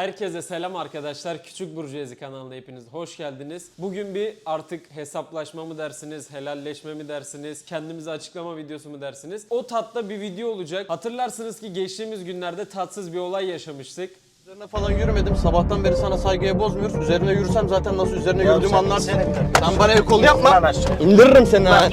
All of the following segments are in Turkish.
Herkese selam arkadaşlar. Küçük Burjuezi kanalına hepiniz hoş geldiniz. Bugün bir artık hesaplaşma mı dersiniz, helalleşme mi dersiniz, kendimizi açıklama videosu mu dersiniz? O tatta bir video olacak. Hatırlarsınız ki geçtiğimiz günlerde tatsız bir olay yaşamıştık. Üzerine falan yürümedim. Sabahtan beri sana saygıya bozmuyoruz. Üzerine yürüsem zaten nasıl üzerine yürüdüğümü anlarsın. Sen bana el kol yapma. İndiririm seni ha.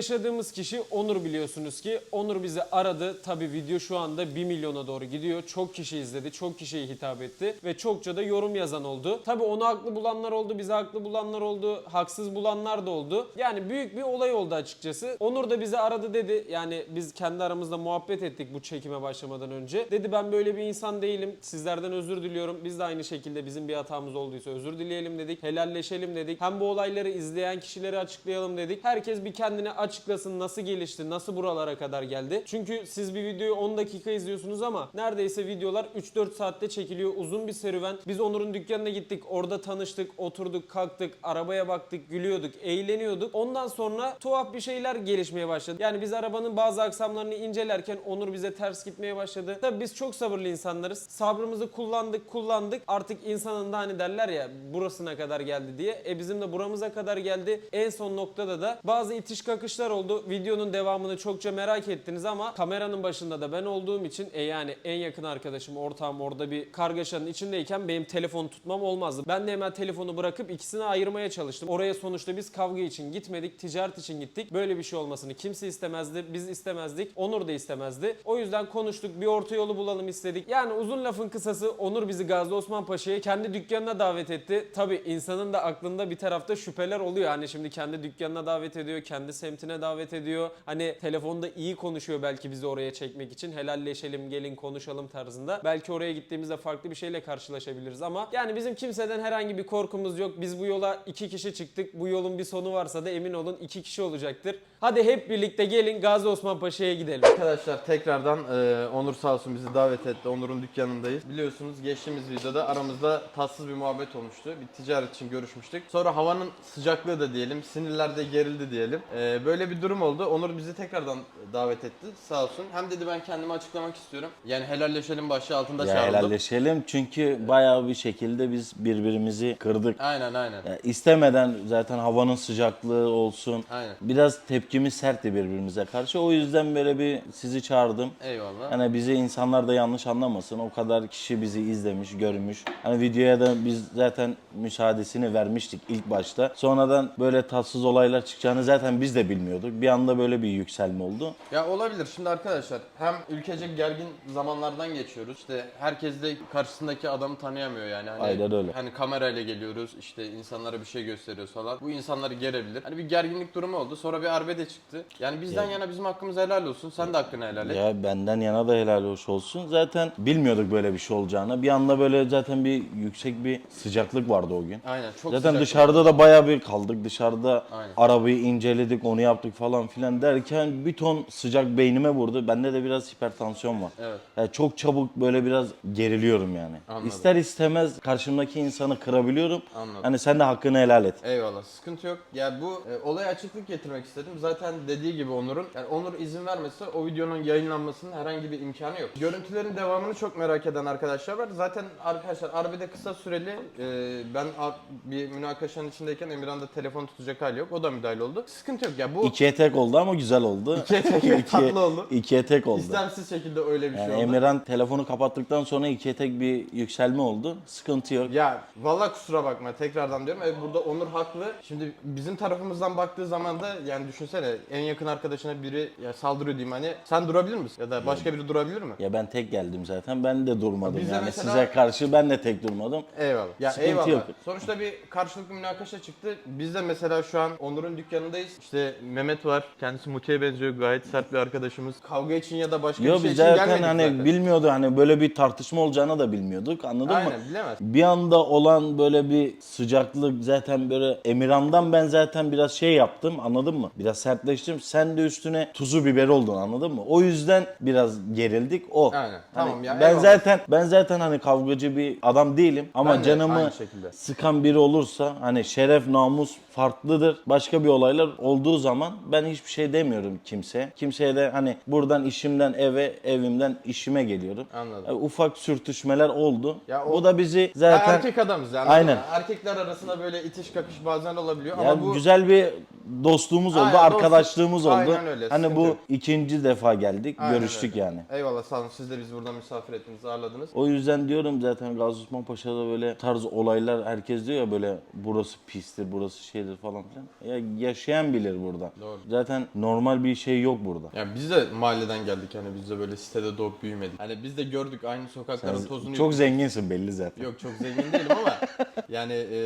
Yaşadığımız kişi Onur biliyorsunuz ki. Onur bizi aradı. Tabi video şu anda 1 milyona doğru gidiyor. Çok kişi izledi, çok kişiye hitap etti ve çokça da yorum yazan oldu. Tabi onu haklı bulanlar oldu, bizi haklı bulanlar oldu, haksız bulanlar da oldu. Yani büyük bir olay oldu açıkçası. Onur da bizi aradı dedi. Yani biz kendi aramızda muhabbet ettik bu çekime başlamadan önce. Dedi ben böyle bir insan değilim. Sizlerden özür diliyorum. Biz de aynı şekilde bizim bir hatamız olduysa özür dileyelim dedik. Helalleşelim dedik. Hem bu olayları izleyen kişileri açıklayalım dedik. Herkes bir kendine açıklasın nasıl gelişti, nasıl buralara kadar geldi. Çünkü siz bir videoyu 10 dakika izliyorsunuz ama neredeyse videolar 3-4 saatte çekiliyor. Uzun bir serüven. Biz Onur'un dükkanına gittik. Orada tanıştık, oturduk, kalktık, arabaya baktık, gülüyorduk, eğleniyorduk. Ondan sonra tuhaf bir şeyler gelişmeye başladı. Yani biz arabanın bazı aksamlarını incelerken Onur bize ters gitmeye başladı. Tabii biz çok sabırlı insanlarız. Sabrımızı kullandık, kullandık. Artık insanın da hani derler ya burasına kadar geldi diye. E bizim de buramıza kadar geldi. En son noktada da bazı itiş kakışlar oldu. Videonun devamını çokça merak ettiniz ama kameranın başında da ben olduğum için e yani en yakın arkadaşım, ortağım orada bir kargaşanın içindeyken benim telefon tutmam olmazdı. Ben de hemen telefonu bırakıp ikisini ayırmaya çalıştım. Oraya sonuçta biz kavga için gitmedik, ticaret için gittik. Böyle bir şey olmasını kimse istemezdi. Biz istemezdik. Onur da istemezdi. O yüzden konuştuk. Bir orta yolu bulalım istedik. Yani uzun lafın kısası Onur bizi Gazi Osman Paşa'ya kendi dükkanına davet etti. Tabi insanın da aklında bir tarafta şüpheler oluyor. Hani şimdi kendi dükkanına davet ediyor, kendi semtine davet ediyor. Hani telefonda iyi konuşuyor belki bizi oraya çekmek için. Helalleşelim, gelin konuşalım tarzında. Belki oraya gittiğimizde farklı bir şeyle karşılaşabiliriz ama yani bizim kimseden herhangi bir korkumuz yok. Biz bu yola iki kişi çıktık. Bu yolun bir sonu varsa da emin olun iki kişi olacaktır. Hadi hep birlikte gelin Gazi Osman Paşa'ya gidelim. Arkadaşlar tekrardan e, Onur sağ olsun bizi davet etti. Onur'un dükkanındayız. Biliyorsunuz geçtiğimiz videoda aramızda tatsız bir muhabbet olmuştu. Bir ticaret için görüşmüştük. Sonra havanın sıcaklığı da diyelim, sinirler de gerildi diyelim. E, böyle bir durum oldu. Onur bizi tekrardan davet etti sağ olsun. Hem dedi ben kendimi açıklamak istiyorum. Yani helalleşelim başlığı altında Ya çağrıldım. helalleşelim çünkü bayağı bir şekilde biz birbirimizi kırdık. Aynen aynen. Ya istemeden zaten havanın sıcaklığı olsun. Aynen. Biraz tepkimiz sertti birbirimize karşı. O yüzden böyle bir sizi çağırdım. Eyvallah. Hani bizi insanlar da yanlış anlamasın. O kadar kişi bizi izlemiş, görmüş. Hani videoya da biz zaten müsaadesini vermiştik ilk başta. Sonradan böyle tatsız olaylar çıkacağını zaten biz de bilmiyorduk. Bir anda böyle bir yükselme oldu. Ya olabilir. Şimdi arkadaşlar hem ülkecek gergin zamanlardan geçiyoruz. İşte herkes de karşısındaki adamı tanıyamıyor yani. Hani, Aynen öyle. Hani kamerayla geliyoruz işte insanlara bir şey gösteriyoruz falan. Bu insanları gerebilir. Hani bir gerginlik durumu oldu. Sonra bir arbede çıktı. Yani bizden yana bizim hakkımız helal olsun. Sen de hakkını helal et. Ya benden yana da helal hoş olsun. Zaten bilmiyorduk böyle bir şey olacağını. Bir anda böyle zaten bir yüksek bir sıcaklık vardı o gün. Aynen çok Zaten sıcak. dışarıda da bayağı bir kaldık. Dışarıda Aynen. arabayı inceledik, onu yaptık falan filan derken bir ton sıcak beynime vurdu. Bende de biraz hipertansiyon var. Evet. Ya çok çabuk böyle biraz geriliyorum yani. Anladım. İster istemez karşımdaki insanı kırabiliyorum. Anladım. Hani sen de hakkını helal et. Eyvallah sıkıntı yok. Ya bu e, olaya açıklık getirmek istedim. Zaten dediği gibi Onur'un yani Onur izin vermese o videonun yayınlanmasının herhangi bir imkanı yok. Görüntülerin devamını çok merak eden arkadaşlar var. Zaten arkadaşlar arbede kısa süreli e, ben bir münakaşanın içindeyken Emirhan da telefon tutacak hali yok. O da müdahale oldu. Sıkıntı yok ya bu İkiye tek oldu ama güzel oldu. İkiye tek, tatlı oldu. İkiye tek oldu. istemsiz şekilde öyle bir şey oldu. Emirhan telefonu kapattıktan sonra ikiye tek bir yükselme oldu. Sıkıntı yok. Ya valla kusura bakma tekrardan diyorum. Evet burada Onur haklı. Şimdi bizim tarafımızdan baktığı zaman da yani düşünsene en yakın arkadaşına biri ya saldırıyor diyeyim hani sen durabilir misin? Ya da başka biri durabilir mi? Ya ben tek geldim zaten. Ben de durmadım Biz de yani. mesela- Size karşı ben de tek durmadım. Eyvallah. Ya Sıkıntı eyvallah. yok. Sonuçta bir karşılıklı münakaşa çıktı. Biz de mesela şu an Onur'un dükkanındayız. İşte Mehmet var. Kendisi Muti'ye benziyor. Gayet sert bir arkadaşımız. Kavga için ya da başka Yo bir şey biz için zaten gelmedik hani zaten. bilmiyordu hani böyle bir tartışma olacağını da bilmiyorduk. Anladın mı? Aynen bilemez. Bir anda olan böyle bir sıcaklık zaten böyle Emirhan'dan ben zaten biraz şey yaptım anladın mı? Biraz sertleştim. Sen de üstüne tuzu biber oldun anladın mı? O yüzden biraz gerildik o. Aynen. Tamam ya, Ben eyvallah. zaten ben zaten hani kavgacı bir adam değilim ama Ben de canımı aynı şekilde. sıkan biri olursa hani şeref namus farklıdır. Başka bir olaylar olduğu zaman ben hiçbir şey demiyorum kimseye. Kimseye de hani buradan işimden eve, evimden işime geliyorum. Anladım. E, ufak sürtüşmeler oldu. Ya o- Bu da bizi zaten erkek adamız yani. Aynen. Erkekler arasında böyle itiş kakış bazen olabiliyor ama bu güzel bir dostluğumuz oldu, Aynen, arkadaşlığımız dostluk. oldu. Aynen öyle, hani sıkıntı bu yok. ikinci defa geldik, Aynen görüştük öyle. yani. Eyvallah sağ olun. Siz de bizi burada misafir ettiniz, ağırladınız. O yüzden diyorum zaten Gazi Osman Paşa'da böyle tarz olaylar herkes diyor ya böyle burası pistir, burası şeydir falan filan. Ya yaşayan bilir burada. Doğru. Zaten normal bir şey yok burada. Yani biz de mahalleden geldik hani biz de böyle sitede doğup büyümedik. Hani biz de gördük aynı sokakların tozunu Çok zenginsin belli zaten. Yok çok zengin değilim ama yani e,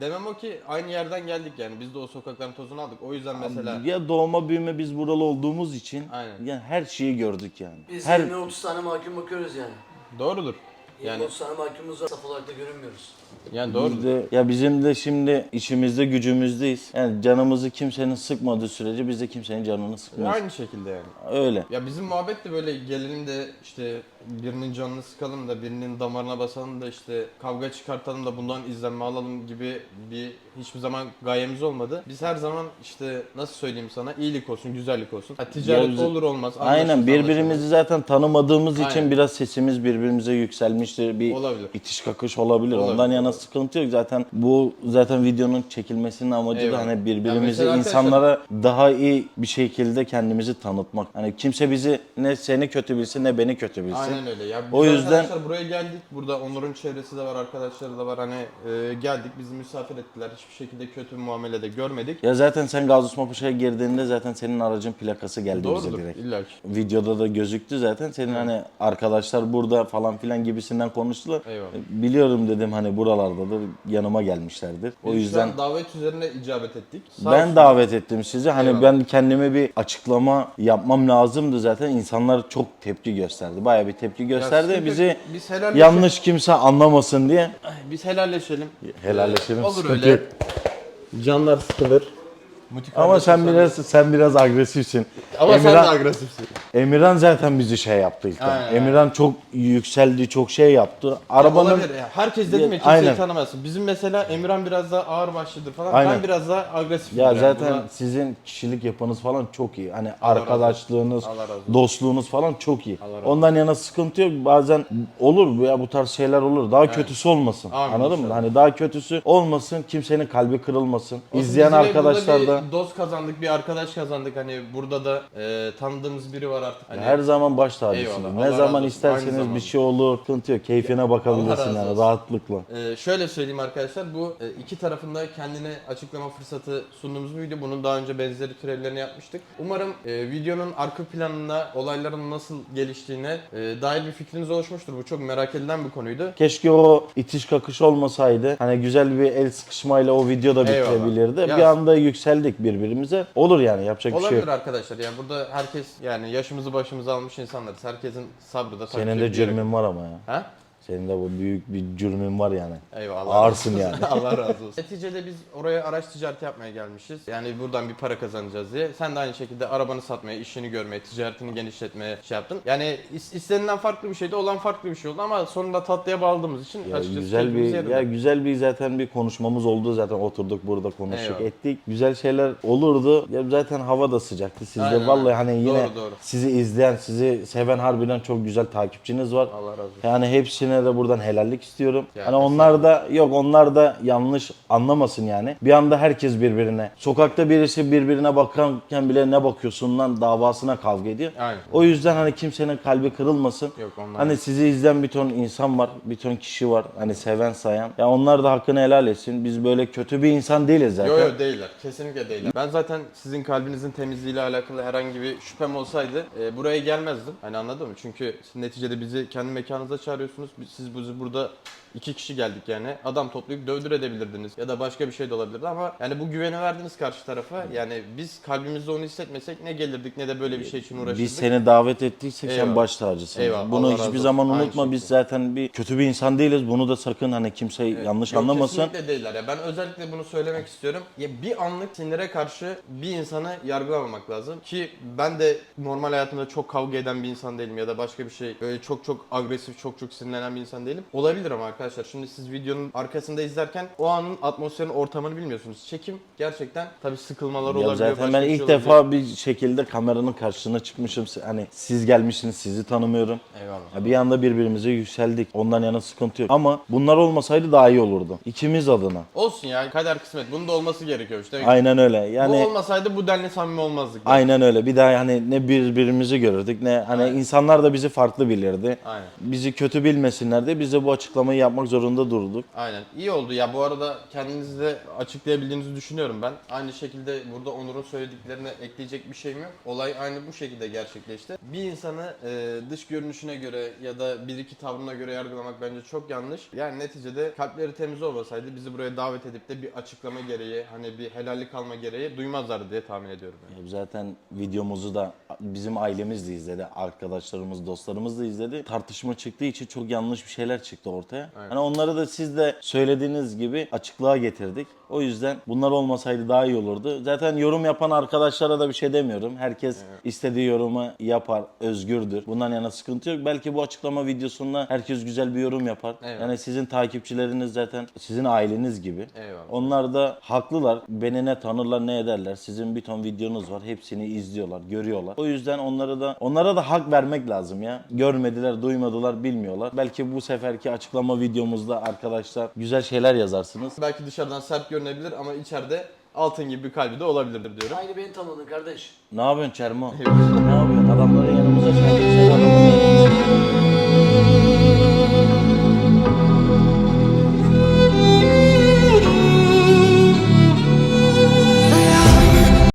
demem o ki aynı yerden geldik yani biz de o sokakların tozunu aldık. O yüzden mesela Ya doğma büyüme biz buralı olduğumuz için Aynen. yani her şeyi gördük yani. Biz her 20-30 tane mahkum bakıyoruz yani. doğrudur. 20-30 Yani tane mahkumumuz var. Saf olarak da görünmüyoruz. yani Biz doğrudur. de- ya bizim de şimdi işimizde gücümüzdeyiz. Yani canımızı kimsenin sıkmadığı sürece biz de kimsenin canını sıkmayız. Aynı şekilde yani. Öyle. Ya bizim muhabbet de böyle gelelim de işte birinin canını sıkalım da birinin damarına basalım da işte kavga çıkartalım da bundan izlenme alalım gibi bir hiçbir zaman gayemiz olmadı. Biz her zaman işte nasıl söyleyeyim sana iyilik olsun, güzellik olsun. Ha, ticaret Ya biz- olur olmaz. Aynen birbirimizi anlaşılmaz. zaten tanımadığımız için Aynen. biraz sesimiz birbirimize yükselmiştir. Bir Olabilir. itiş kakış olabilir. Olabilir, Ondan yana olabilir. sıkıntı yok. Zaten bu zaten videonun çekilmesinin amacı Eyvallah. da hani birbirimizi arkadaşlar- insanlara daha iyi bir şekilde kendimizi tanıtmak. Hani kimse bizi ne seni kötü bilsin ne beni kötü bilsin. Aynen öyle. Ya O yüzden- arkadaşlar buraya geldik. Burada Onur'un çevresi de var, arkadaşları da var. Hani e, geldik, bizi misafir ettiler. Hiçbir şekilde kötü bir muamele de görmedik. Ya zaten sen Paşa'ya girdiğinde zaten senin aracın plakası geldi bize Doğrudur direkt. illa ki. Videoda da gözüktü zaten. Senin hani arkadaşlar burada falan filan gibisinden konuştular. Eyvallah. Biliyorum dedim hani buralardadır yanıma gelmişlerdir. O Biz yüzden davet üzerine icabet ettik. Sağ ben olsun- davet ettim sizi. Hani Eyvallah. ben kendime bir açıklama yapmam lazımdı zaten. İnsanlar çok tepki gösterdi. Bayağı bir tepki Ya gösterdi. sıkıntı Bizi biz helalleşelim. yanlış kimse anlamasın diye Biz helalleşelim. helalleşelim. Olur sıkıntı öyle. yok. Canlar sıkılır. Ama sen biraz sen biraz agresifsin. Ama sen de Emirhan, agresifsin. Emirhan zaten bizi şey yaptı ilk. Aynen, Emirhan çok yükseldi, çok şey yaptı. Arabanın Olabilir ya. Herkes dedim ya kimseyi Aynen. tanımazsın. Bizim mesela Emirhan biraz daha ağır başlıdır falan. Aynen. Ben biraz daha agresifim. Ya yani. zaten Buna- sizin kişilik yapınız falan çok iyi. Hani arkadaşlığınız, Allah razı olsun. dostluğunuz falan çok iyi. Allah razı Ondan yana sıkıntı yok. Bazen olur ya bu tarz şeyler olur. Daha kötüsü olmasın. Amin Anladın mı? inşallah. Hani daha kötüsü olmasın. Kimsenin kalbi kırılmasın. İzleyen biz yine arkadaşlar burada da dost kazandık, bir arkadaş kazandık. Hani burada da e, tanıdığımız biri var artık. Hani her zaman baş tacısınız. Eyvallah, Ne Allah razı zaman olsun. Aynı isterseniz zamanda. bir şey olur. Sıkıntı yok. Keyfine bakabilirsin razı yani olsun. rahatlıkla. Ee, şöyle söyleyeyim arkadaşlar bu e, iki tarafında kendine açıklama fırsatı sunduğumuz bir video. Bunun daha önce benzeri türevlerini yapmıştık. Umarım e, videonun arka planında olayların nasıl geliştiğine e, dair bir fikriniz oluşmuştur. Bu çok merak edilen bir konuydu. Keşke o itiş kakış olmasaydı. Hani güzel bir el sıkışmayla o video da Eyvallah. bitirebilirdi. Ya- Bir anda yükseldik birbirimize. Olur yani yapacak bir şey Olabilir yok. arkadaşlar. Yani burada herkes yani yaşımızı başımıza almış insanlarız. Herkesin sabrı da Senin takdir de ediyorum. cürmün var ama ya. Ha? Senin de bu büyük bir cürmün var yani. Eyvallah. Ağırsın yani. Allah razı olsun. Neticede biz oraya araç ticareti yapmaya gelmişiz. Yani buradan bir para kazanacağız diye. Sen de aynı şekilde arabanı satmaya, işini görmeye, ticaretini genişletmeye şey yaptın. Yani is- istenilen farklı bir şeydi, olan farklı bir şey oldu ama sonunda tatlıya bağladığımız için Ya açıkçası güzel keyfimiz bir yerinde. ya güzel bir zaten bir konuşmamız oldu zaten oturduk burada konuştuk Eyvallah. ettik. Güzel şeyler olurdu. Ya zaten hava da sıcaktı. Siz Aynen, de vallahi aynen. hani yine Doğru, doğru. sizi izleyen, sizi seven harbiden çok güzel takipçiniz var. Allah razı olsun. Yani hepsine de buradan helallik istiyorum. Ya, hani onlar da yok onlar da yanlış anlamasın yani. Bir anda herkes birbirine. Sokakta birisi birbirine bakarken bile ne bakıyorsun lan davasına kavga ediyor. Aynen. O yüzden hani kimsenin kalbi kırılmasın. Yok, onlar Hani sizi izleyen bir ton insan var, bir ton kişi var. Hani seven sayan. Ya onlar da hakkını helal etsin. Biz böyle kötü bir insan değiliz zaten. Yok yok değiller. Kesinlikle değiller. Ben zaten sizin kalbinizin temizliğiyle alakalı herhangi bir şüphem olsaydı e, buraya gelmezdim. Hani anladın mı? Çünkü siz neticede bizi kendi mekanınıza çağırıyorsunuz. Biz- Siz bizi burada iki kişi geldik yani. Adam toplayıp dövdür edebilirdiniz ya da başka bir şey de olabilirdi ama yani bu güveni verdiniz karşı tarafa. Yani biz kalbimizde onu hissetmesek ne gelirdik ne de böyle bir şey için uğraşırdık. Biz seni davet ettiysek sen Eyvallah. baş tacısın. Eyvallah, Bunu Allah hiçbir razı olsun. zaman Aynı unutma. Biz şekilde. zaten bir kötü bir insan değiliz. Bunu da sakın hani kimse yanlış Yok, anlamasın. Kesinlikle değiller ya. Ben özellikle bunu söylemek istiyorum. Ya bir anlık sinire karşı bir insanı yargılamamak lazım. Ki ben de normal hayatımda çok kavga eden bir insan değilim ya da başka bir şey böyle çok çok agresif, çok çok sinirlenen bir insan değilim. Olabilir ama arkadaşlar şimdi siz videonun arkasında izlerken o anın atmosferin ortamını bilmiyorsunuz. Çekim gerçekten tabii sıkılmalar Ya olabiliyor. zaten ben ilk şey olabiliyor. defa bir şekilde kameranın karşısına çıkmışım. Hani siz gelmişsiniz, sizi tanımıyorum. Eyvallah. Ya bir anda birbirimize yükseldik. Ondan yana sıkıntı yok. Ama bunlar olmasaydı daha iyi olurdu. İkimiz adına. Olsun ya kader kısmet. Bunun da olması gerekiyor işte. Aynen öyle. Bu Yani olmasaydı bu denli samimi olmazdık. aynen öyle. Bir daha hani ne birbirimizi görürdük ne hani insanlar da bizi farklı bilirdi. Aynen. Bizi kötü bilmesinler de biz de bu açıklamayı yapmak zorunda durduk. Aynen. İyi oldu ya. Bu arada kendinizi de açıklayabildiğinizi düşünüyorum ben. Aynı şekilde burada Onur'un söylediklerine ekleyecek bir şeyim yok. Olay aynı bu şekilde gerçekleşti. Bir insanı e, dış görünüşüne göre ya da bir iki tavrına göre yargılamak bence çok yanlış. Yani neticede kalpleri temiz olmasaydı bizi buraya davet edip de bir açıklama gereği hani bir helallik alma gereği duymazlardı diye tahmin ediyorum. Yani. Zaten videomuzu da bizim ailemiz de izledi, arkadaşlarımız, dostlarımız da izledi. Tartışma çıktığı için çok yanlış bir şeyler çıktı ortaya. Aynen. Hani onları da siz de söylediğiniz gibi açıklığa getirdik. O yüzden bunlar olmasaydı daha iyi olurdu. Zaten yorum yapan arkadaşlara da bir şey demiyorum. Herkes istediği yorumu yapar, özgürdür. Bundan yana sıkıntı yok. Belki bu açıklama videosunda herkes güzel bir yorum yapar. Eyvallah. Yani sizin takipçileriniz zaten sizin aileniz gibi. Eyvallah. Onlar da haklılar. Beni ne tanırlar ne ederler. Sizin bir ton videonuz var. Hepsini izliyorlar, görüyorlar. O yüzden onlara da onlara da hak vermek lazım ya. Görmediler, duymadılar, bilmiyorlar. Belki bu seferki açıklama videomuzda arkadaşlar güzel şeyler yazarsınız. Belki dışarıdan sert görünebilir ama içeride altın gibi bir kalbi de olabilir diyorum. Aynı beni tanıdın kardeş. Ne yapıyorsun Çermo? ne yapıyorsun? Adamları yanımıza çağırıyorsun.